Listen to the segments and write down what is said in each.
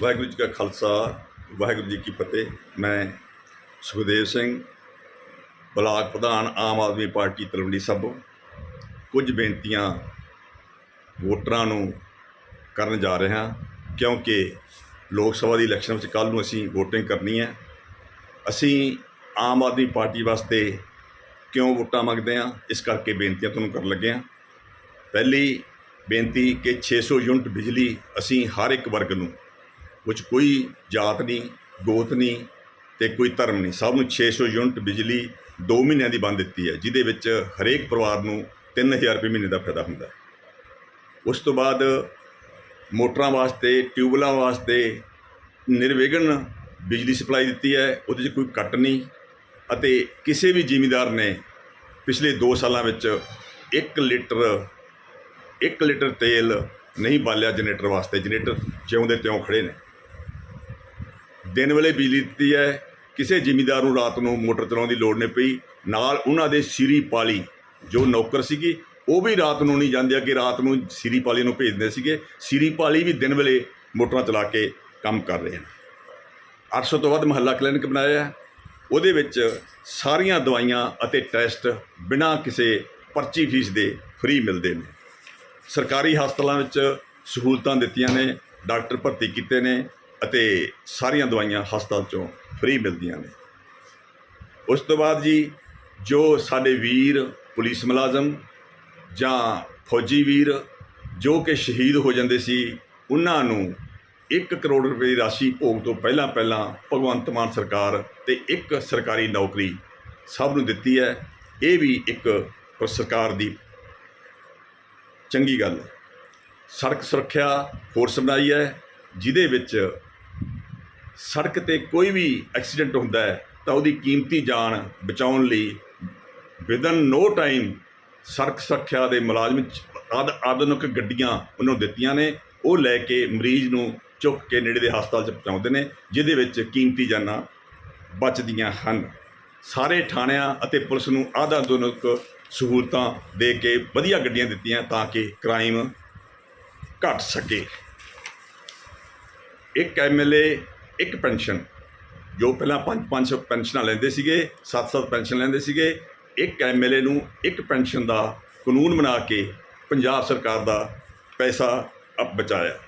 ਵਾਹਿਗੁਰੂ ਜੀ ਕਾ ਖਾਲਸਾ, ਵਾਹਿਗੁਰੂ ਜੀ ਕੀ ਫਤਿਹ। ਮੈਂ ਸੁਖਦੇਵ ਸਿੰਘ, ਬਲਾਕ ਪ੍ਰਧਾਨ ਆਮ ਆਦਮੀ ਪਾਰਟੀ ਤਲਵੰਡੀ ਸਾਬੋ ਕੁਝ ਬੇਨਤੀਆਂ ਵੋਟਰਾਂ ਨੂੰ ਕਰਨ ਜਾ ਰਿਹਾ ਕਿਉਂਕਿ ਲੋਕ ਸਭਾ ਦੀ ਇਲੈਕਸ਼ਨ ਵਿੱਚ ਕੱਲ ਨੂੰ ਅਸੀਂ VOTING ਕਰਨੀ ਹੈ। ਅਸੀਂ ਆਮ ਆਦਮੀ ਪਾਰਟੀ ਵਾਸਤੇ ਕਿਉਂ ਵੋਟਾਂ ਮੰਗਦੇ ਹਾਂ? ਇਸ ਕਰਕੇ ਬੇਨਤੀਆਂ ਤੁਹਾਨੂੰ ਕਰਨ ਲੱਗੇ ਹਾਂ। ਪਹਿਲੀ ਬੇਨਤੀ ਕਿ 600 ਯੂਨਿਟ ਬਿਜਲੀ ਅਸੀਂ ਹਰ ਇੱਕ ਵਰਗ ਨੂੰ ਵਿੱਚ ਕੋਈ ਜਾਤ ਨਹੀਂ, ਗੋਤ ਨਹੀਂ ਤੇ ਕੋਈ ਧਰਮ ਨਹੀਂ। ਸਭ ਨੂੰ 600 ਯੂਨਿਟ ਬਿਜਲੀ 2 ਮਹੀਨਿਆਂ ਦੀ ਬੰਦ ਦਿੱਤੀ ਹੈ, ਜਿਹਦੇ ਵਿੱਚ ਹਰੇਕ ਪਰਿਵਾਰ ਨੂੰ 3000 ਰੁਪਏ ਮਹੀਨੇ ਦਾ ਫਾਇਦਾ ਹੁੰਦਾ ਉਸ ਤੋਂ ਬਾਅਦ ਮੋਟਰਾਂ ਵਾਸਤੇ ਟਿਊਬਲਾਂ ਵਾਸਤੇ ਨਿਰਵਿਘਨ ਬਿਜਲੀ ਸਪਲਾਈ ਦਿੱਤੀ ਹੈ, ਉਹਦੇ 'ਚ ਕੋਈ ਕੱਟ ਨਹੀਂ ਅਤੇ ਕਿਸੇ ਵੀ ਜ਼ਿਮੀਂਦਾਰ ਨੇ ਪਿਛਲੇ 2 ਸਾਲਾਂ ਵਿੱਚ 1 ਲੀਟਰ 1 ਲੀਟਰ ਤੇਲ ਨਹੀਂ ਬਾਲਿਆ ਜਨਰੇਟਰ ਵਾਸਤੇ। ਜਨਰੇਟਰ ਜਿਉਂਦੇ ਤਿਉਂ ਖੜੇ ਨੇ। ਦਿਨ ਵੇਲੇ ਬਿਜਲੀ ਦਿੱਤੀ ਹੈ, ਕਿਸੇ ਜ਼ਿਮੀਂਦਾਰ ਨੂੰ ਰਾਤ ਨੂੰ ਮੋਟਰ ਚਲਾਉਣ ਦੀ ਲੋੜ ਨਹੀਂ ਪਈ। ਨਾਲ ਉਹਨਾਂ ਦੇ ਸਿਰੀ ਪਾਲੀ, ਜੋ ਨੌਕਰ ਸੀਗੀ, ਉਹ ਵੀ ਰਾਤ ਨੂੰ ਨਹੀਂ ਜਾਂਦੇ ਕਿ ਰਾਤ ਨੂੰ ਸਿਰੀ ਪਾਲੀ ਨੂੰ ਭੇਜਦੇ ਸੀਗੇ। ਸਿਰੀ ਪਾਲੀ ਵੀ ਦਿਨ ਵੇਲੇ ਮੋਟਰਾਂ ਚਲਾ ਕੇ ਕੰਮ ਕਰ ਰਹੇ ਹਨ। 800 ਤੋਂ ਵੱਧ ਮਹੱਲਾ ਕਲੀਨਿਕ ਬਣਾਇਆ ਹੈ। ਉਹਦੇ ਵਿੱਚ ਸਾਰੀਆਂ ਦਵਾਈਆਂ ਅਤੇ ਟੈਸਟ ਬਿਨਾਂ ਕਿਸੇ ਪਰਚੀ ਫੀਸ ਦੇ ਫ੍ਰੀ ਮਿਲਦੇ ਨੇ। ਸਰਕਾਰੀ ਹਸਪਤਾਲਾਂ ਵਿੱਚ ਸਹੂਲਤਾਂ ਦਿੱਤੀਆਂ ਨੇ, ਡਾਕਟਰ ਭਰਤੀ ਕੀਤੇ ਨੇ ਅਤੇ ਸਾਰੀਆਂ ਦਵਾਈਆਂ ਹਸਪਤਾਲ ਚੋਂ ਫ੍ਰੀ ਮਿਲਦੀਆਂ ਨੇ। ਉਸ ਤੋਂ ਬਾਅਦ ਜੀ, ਜੋ ਸਾਡੇ ਵੀਰ ਪੁਲਿਸ ਮੁਲਾਜ਼ਮ ਜਾਂ ਫੌਜੀ ਵੀਰ ਜੋ ਕਿ ਸ਼ਹੀਦ ਹੋ ਜਾਂਦੇ ਸੀ, ਉਹਨਾਂ ਨੂੰ 1 ਕਰੋੜ ਰੁਪਏ ਦੀ ਰਾਸ਼ੀ ਭੋਗ ਤੋਂ ਪਹਿਲਾਂ ਪਹਿਲਾਂ ਭਗਵੰਤ ਮਾਨ ਸਰਕਾਰ ਤੇ ਇੱਕ ਸਰਕਾਰੀ ਨੌਕਰੀ ਸਭ ਨੂੰ ਦਿੱਤੀ ਹੈ। ਇਹ ਵੀ ਇੱਕ ਸਰਕਾਰ ਦੀ ਚੰਗੀ ਗੱਲ ਹੈ। ਸੜਕ ਸੁਰੱਖਿਆ ਫੋਰਸ ਬਣਾਈ ਹੈ, ਜਿਹਦੇ ਵਿੱਚ ਸੜਕ ਤੇ ਕੋਈ ਵੀ ਐਕਸੀਡੈਂਟ ਹੁੰਦਾ ਹੈ, ਤਾਂ ਉਹਦੀ ਕੀਮਤੀ ਜਾਨ ਬਚਾਉਣ ਲਈ ਵਿਦਨ ਨੋ ਟਾਈਮ ਸੜਕ ਸੁਰੱਖਿਆ ਦੇ ਮੁਲਾਜ਼ਮ ਚ- ਆਧ- ਆਧੁਨਿਕ ਗੱਡੀਆਂ ਉਹਨਾਂ ਨੂੰ ਦਿੱਤੀਆਂ ਨੇ। ਉਹ ਲੈ ਕੇ ਮਰੀਜ਼ ਨੂੰ ਚੁੱਕ ਕੇ ਨੇੜੇ ਦੇ ਹਸਪਤਾਲ 'ਚ ਪਹੁੰਚਾਉਂਦੇ ਨੇ, ਜਿਹਦੇ ਵਿੱਚ ਕੀਮਤੀ ਜਾਨਾਂ ਬਚਦੀਆਂ ਹਨ। ਸਾਰੇ ਥਾਣਿਆਂ ਅਤੇ ਪੁਲਿਸ ਨੂੰ ਆਧੁਨਿਕ ਸਹੂਲਤਾਂ ਦੇ ਕੇ ਵਧੀਆ ਗੱਡੀਆਂ ਦਿੱਤੀਆਂ ਤਾਂ ਕਿ ਕ੍ਰਾਈਮ ਘਟ ਸਕੇ। ਇੱਕ ਐਮਐਲਏ ਇੱਕ ਪੈਨਸ਼ਨ, ਜੋ ਪਹਿਲਾਂ ਪੰਜ ਪੰਜ ਸੌ ਪੈਨਸ਼ਨਾਂ ਲੈਂਦੇ ਸੀਗੇ, ਸੱਤ ਸੱਤ ਪੈਨਸ਼ਨ ਲੈਂਦੇ ਸੀਗੇ, ਇੱਕ ਐਮਐਲਏ ਨੂੰ ਇੱਕ ਪੈਨਸ਼ਨ ਦਾ ਕਾਨੂੰਨ ਬਣਾ ਕੇ ਪੰਜਾਬ ਸਰਕਾਰ ਦਾ ਪੈਸਾ ਅਬ ਬਚਾਇਆ।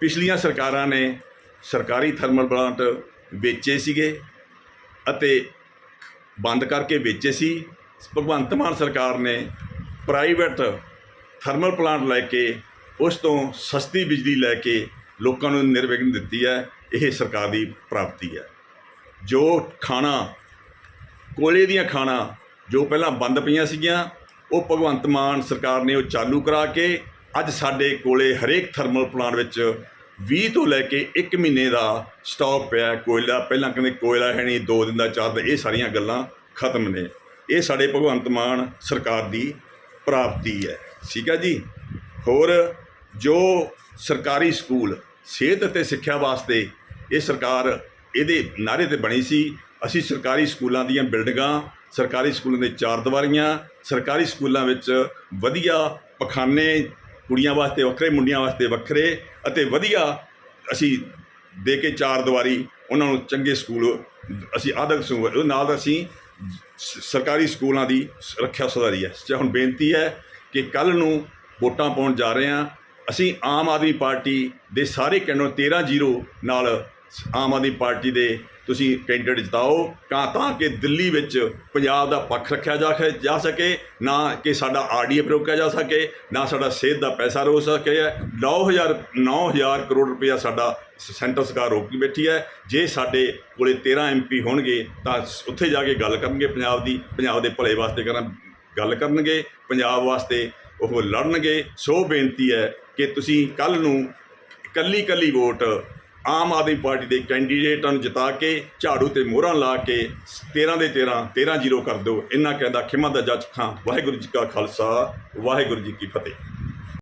ਪਿਛਲੀਆਂ ਸਰਕਾਰਾਂ ਨੇ ਸਰਕਾਰੀ ਥਰਮਲ ਪਲਾਂਟ ਵੇਚੇ ਸੀਗੇ ਅਤੇ ਬੰਦ ਕਰਕੇ ਵੇਚੇ ਸੀ। ਭਗਵੰਤ ਮਾਨ ਸਰਕਾਰ ਨੇ ਪ੍ਰਾਈਵੇਟ ਥਰਮਲ ਪਲਾਂਟ ਲੈ ਕੇ ਉਸ ਤੋਂ ਸਸਤੀ ਬਿਜਲੀ ਲੈ ਕੇ ਲੋਕਾਂ ਨੂੰ ਨਿਰਵਿਘਨ ਦਿੱਤੀ ਹੈ। ਇਹ ਸਰਕਾਰ ਦੀ ਪ੍ਰਾਪਤੀ ਹੈ। ਜੋ ਖਾਣਾ, ਕੋਲੇ ਦੀਆਂ ਖਾਣਾ ਜੋ ਪਹਿਲਾਂ ਬੰਦ ਪਈਆਂ ਸੀਗੀਆਂ, ਉਹ ਭਗਵੰਤ ਮਾਨ ਸਰਕਾਰ ਨੇ ਉਹ ਚਾਲੂ ਕਰਾ ਕੇ ਅੱਜ ਸਾਡੇ ਕੋਲੇ ਹਰੇਕ ਥਰਮਲ ਪਲਾਂਟ ਵਿੱਚ 20 ਤੋਂ ਲੈ ਕੇ 1 ਮਹੀਨੇ ਦਾ ਸਟਾਕ ਪਿਆ ਕੋਇਲਾ, ਪਹਿਲਾਂ ਕਹਿੰਦੇ ਕੋਇਲਾ ਹੈ ਨਹੀਂ 2 ਦਿਨ ਦਾ 4 ਦਾ ਇਹ ਸਾਰੀਆਂ ਗੱਲਾਂ ਖਤਮ ਨੇ। ਇਹ ਸਾਡੇ ਭਗਵੰਤ ਮਾਨ ਸਰਕਾਰ ਦੀ ਪ੍ਰਾਪਤੀ ਹੈ। ਠੀਕ ਹੈ ਜੀ? ਹੋਰ ਜੋ ਸਰਕਾਰੀ ਸਕੂਲ ਸਿਹਤ ਅਤੇ ਸਿੱਖਿਆ ਵਾਸਤੇ ਇਹ ਸਰਕਾਰ ਇਹਦੇ ਨਾਅਰੇ ਤੇ ਬਣੀ ਸੀ। ਅਸੀਂ ਸਰਕਾਰੀ ਸਕੂਲਾਂ ਦੀਆਂ ਬਿਲਡਿੰਗਾਂ, ਸਰਕਾਰੀ ਸਕੂਲਾਂ ਦੇ ਚਾਰ ਦੀਵਾਰੀਆਂ, ਸਰਕਾਰੀ ਸਕੂਲਾਂ ਵਿੱਚ ਵਧੀਆ ਪਖਾਨੇ, ਕੁੜੀਆਂ ਵਾਸਤੇ ਵੱਖਰੇ, ਮੁੰਡਿਆਂ ਵਾਸਤੇ ਵੱਖਰੇ ਅਤੇ ਵਧੀਆ ਅਸੀਂ ਦੇ ਕੇ ਚਾਰ ਦੀਵਾਰੀ, ਉਹਨਾਂ ਨੂੰ ਚੰਗੇ ਸਕੂਲ, ਅਸੀਂ ਆਦਰਸ਼ ਉਹ ਨਾਲ ਅਸੀਂ ਸਰਕਾਰੀ ਸਕੂਲਾਂ ਦੀ ਸੁਰੱਖਿਆ ਸੁਧਾਰੀ ਹੈ। ਤੇ ਹੁਣ ਬੇਨਤੀ ਹੈ ਕਿ ਕੱਲ ਨੂੰ ਵੋਟਾਂ ਪਾਉਣ ਜਾ ਰਹੇ ਹਾਂ। ਅਸੀਂ ਆਮ ਆਦਮੀ ਪਾਰਟੀ ਦੇ ਸਾਰੇ ਕੈਂਡੋ 13 ਜ਼ੀਰੋ ਨਾਲ ਆਮ ਆਦਮੀ ਪਾਰਟੀ ਦੇ ਤੁਸੀਂ ਕੈਂਡੀਡੇਟ ਜਿਤਾਓ, ਤਾਂ ਤਾਂ ਕਿ ਦਿੱਲੀ ਵਿੱਚ ਪੰਜਾਬ ਦਾ ਪੱਖ ਰੱਖਿਆ ਜਾ ਸਕੇ- ਜਾ ਸਕੇ, ਨਾ ਕਿ ਸਾਡਾ ਆਰਡੀਐਫ ਰੋਕਿਆ ਜਾ ਸਕੇ, ਨਾ ਸਾਡਾ ਸਿਹਤ ਦਾ ਪੈਸਾ ਰੋਕ ਸਕੇ। 9000 9000 ਕਰੋੜ ਰੁਪਇਆ ਸਾਡਾ ਸ- ਸੈਂਟਰ ਸਰਕਾਰ ਰੋਕੀ ਬੈਠੀ ਹੈ। ਜੇ ਸਾਡੇ ਕੋਲੇ 13 ਐਮਪੀ ਹੋਣਗੇ, ਤਾਂ ਉੱਥੇ ਜਾ ਕੇ ਗੱਲ ਕਰਨਗੇ ਪੰਜਾਬ ਦੀ, ਪੰਜਾਬ ਦੇ ਭਲੇ ਵਾਸਤੇ ਕਰਨ ਗੱਲ ਕਰਨਗੇ, ਪੰਜਾਬ ਵਾਸਤੇ ਉਹ ਲੜਨਗੇ। ਸੋ ਬੇਨਤੀ ਹੈ ਕਿ ਤੁਸੀਂ ਕੱਲ ਨੂੰ ਕੱਲੀ ਕੱਲੀ ਵੋਟ ਆਮ ਆਦਮੀ ਪਾਰਟੀ ਦੇ ਕੈਂਡੀਡੇਟਾਂ ਨੂੰ ਜਿਤਾ ਕੇ, ਝਾੜੂ ਤੇ ਮੋਹਰਾਂ ਲਾ ਕੇ 13 ਦੇ 13 13 ਜ਼ੀਰੋ ਕਰ ਦਿਓ। ਇੰਨਾ ਕਹਿੰਦਾ ਖਿਮਾ ਦਾ ਜੱਜ ਖਾਂ। ਵਾਹਿਗੁਰੂ ਜੀ ਕਾ ਖਾਲਸਾ, ਵਾਹਿਗੁਰੂ ਜੀ ਕੀ ਫਤਿਹ।